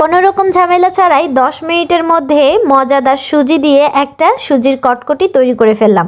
কোনো রকম ঝামেলা ছাড়াই দশ মিনিটের মধ্যে মজাদার সুজি দিয়ে একটা সুজির কটকটি তৈরি করে ফেললাম।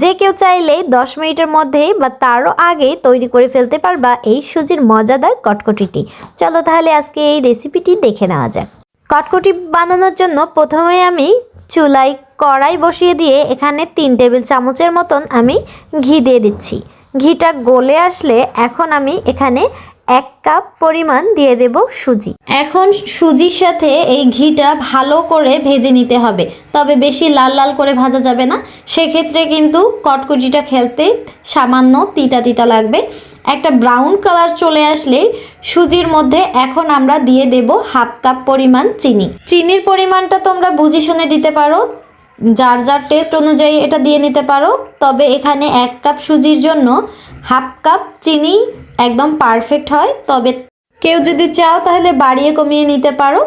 যে কেউ চাইলেই দশ মিনিটের মধ্যে বা তারও আগে তৈরি করে ফেলতে পারবা এই সুজির মজাদার কটকটিটি। চলো তাহলে আজকে এই রেসিপিটি দেখে নেওয়া যাক। কটকটি বানানোর জন্য প্রথমে আমি চুলায় কড়াই বসিয়ে দিয়ে এখানে তিন টেবিল চামচের মতন আমি ঘি দিয়ে দিচ্ছি। ঘিটা গলে আসলে এখন আমি এখানে এক কাপ পরিমাণ দিয়ে দেব সুজি। এখন সুজির সাথে এই ঘিটা ভালো করে ভেজে নিতে হবে। তবে বেশি লাল লাল করে ভাজা যাবে না। সেক্ষেত্রে কিন্তু কটকুটিটা খেলতে সামান্য তিতা তিতা লাগবে। একটা ব্রাউন কালার চলে আসলে সুজির মধ্যে এখন আমরা দিয়ে দেব হাফ কাপ পরিমাণ চিনি। চিনির পরিমাণটা তোমরা বুঝে শুনে দিতে পারো। যার যার টেস্ট অনুযায়ী এটা দিয়ে নিতে পারো। তবে এখানে এক কাপ সুজির জন্য হাফ কাপ চিনি একদম পারফেক্ট হয়, তবে কেউ যদি চাও তাহলে বাড়িয়ে কমিয়ে নিতে পারো।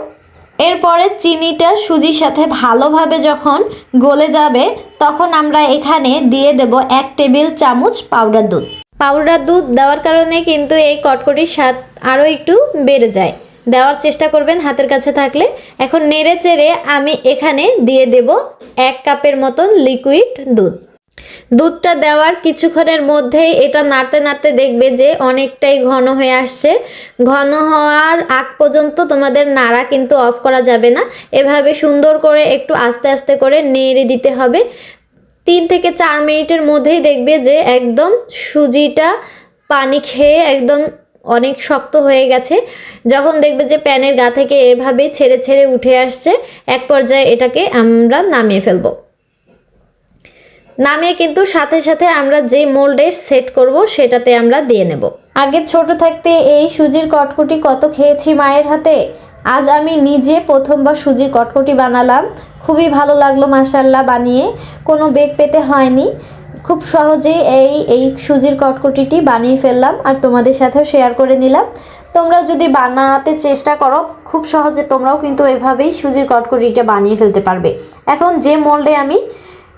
এরপরে চিনিটা সুজির সাথে ভালোভাবে যখন গলে যাবে, তখন আমরা এখানে দিয়ে দেব এক টেবিল চামচ পাউডার দুধ। পাউডার দুধ দেওয়ার কারণে কিন্তু এই কটকটির স্বাদ আরও একটু বেড়ে যায়। দেওয়ার চেষ্টা করবেন হাতের কাছে থাকলে। এখন নেড়ে চেড়ে আমি এখানে দিয়ে দেব এক কাপের মতন লিকুইড দুধ। দুধটা দেওয়ার কিছুক্ষণের মধ্যেই এটা নাড়তে নাড়তে দেখবে যে অনেকটাই ঘন হয়ে আসছে। ঘন হওয়ার আগ পর্যন্ত তোমাদের নাড়া কিন্তু অফ করা যাবে না। এভাবে সুন্দর করে একটু আস্তে আস্তে করে নেড়ে দিতে হবে। তিন থেকে চার মিনিটের মধ্যেই দেখবে যে একদম সুজিটা পানি খেয়ে একদম অনেক শক্ত হয়ে গেছে। যখন দেখবে যে প্যানের গা থেকে এভাবে ছেড়ে ছেড়ে উঠে আসছে, এক পর্যায়ে এটাকে আমরা নামিয়ে ফেলব। নামিয়ে কিন্তু সাথে সাথে আমরা যে মোল্ডে সেট করব, সেটাতে আমরা দিয়ে নেব। আগে ছোট থাকতে এই সুজির কটকটি কত খেয়েছি মায়ের হাতে? আজ আমি নিজে প্রথমবার সুজির কটকটি বানালাম। খুবই ভালো লাগল মাসাল্লাহ বানিয়ে। কোনো বেগ পেতে হয়নি। খুব সহজেই এই এই সুজির কটকটিটি বানিয়ে ফেললাম আর তোমাদের সাথেও শেয়ার করে নিলাম। তোমরাও যদি বানাতে চেষ্টা করো, খুব সহজে তোমরাও কিন্তু এভাবেই সুজির কটকটিটা বানিয়ে ফেলতে পারবে। এখন যে মোল্ডে আমি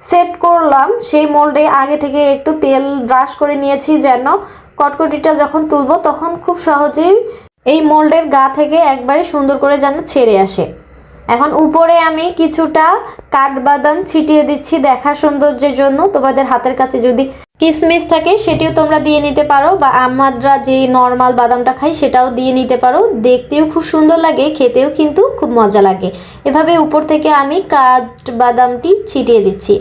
সেট করলাম। সেই মোল্ডে আগে থেকে একটু তেল ব্রাশ করে নিয়েছি যেন কটকটিটা যখন তুলব তখন খুব সহজেই এই মোল্ডের গা থেকে একবারে সুন্দর করে যেন ছেড়ে আসে। এখন উপরে আমি কিছুটা কাঠবাদাম ছিটিয়ে দিচ্ছি দেখা সৌন্দর্যের জন্য। তোমাদের হাতের কাছে যদি কিসমিস থাকে, সেটিও তোমরা দিয়ে নিতে পারো বা আমরা যে নর্মাল বাদামটা খাই, সেটাও দিয়ে নিতে পারো। দেখতেও খুব সুন্দর লাগে, খেতেও কিন্তু খুব মজা লাগে। এভাবে উপর থেকে আমি কাঠবাদামটি ছিটিয়ে দিচ্ছি।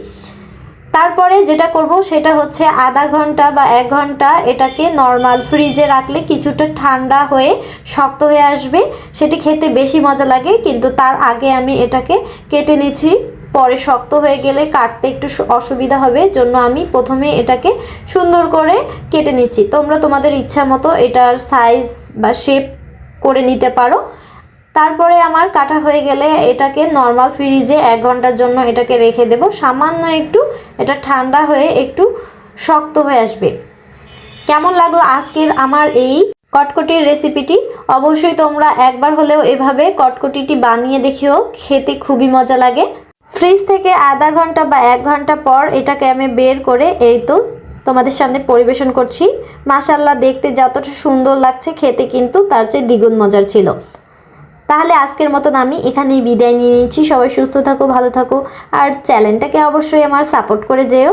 তারপরে যেটা করব, সেটা হচ্ছে আধা ঘণ্টা বা এক ঘণ্টা এটাকে নর্মাল ফ্রিজে রাখলে কিছুটা ঠান্ডা হয়ে শক্ত হয়ে আসবে। সেটি খেতে বেশি মজা লাগে, কিন্তু তার আগে আমি এটাকে কেটে নিচ্ছি। পরে শক্ত হয়ে গেলে কাটতে একটু অসুবিধা হবে, জন্য আমি প্রথমে এটাকে সুন্দর করে কেটে নিচ্ছি। তোমরা তোমাদের ইচ্ছা মতো এটার সাইজ বা শেপ করে নিতে পারো। তারপরে আমার কাটা হয়ে গেলে এটাকে নর্মাল ফ্রিজে এক ঘণ্টার জন্য এটাকে রেখে দেব। সামান্য একটু এটা ঠান্ডা হয়ে একটু শক্ত হয়ে আসবে। কেমন লাগল আজকের আমার এই কটকটির রেসিপিটি অবশ্যই তোমরা একবার হলেও এভাবে কটকটিটি বানিয়ে দেখিও। খেতে খুবই মজা লাগে। ফ্রিজ থেকে আধা ঘণ্টা বা এক ঘণ্টা পর এটাকে আমি বের করে এই তো তোমাদের সামনে পরিবেশন করছি। মাসাল্লাহ দেখতে যতটা সুন্দর লাগছে, খেতে কিন্তু তার চেয়ে দ্বিগুণ মজার ছিল। তাহলে আজকের মতন আমি এখানেই বিদায় নিয়ে নিচ্ছি। সবাই সুস্থ থাকো, ভালো থাকো, আর চ্যানেলটাকে অবশ্যই আমার সাপোর্ট করে যেও।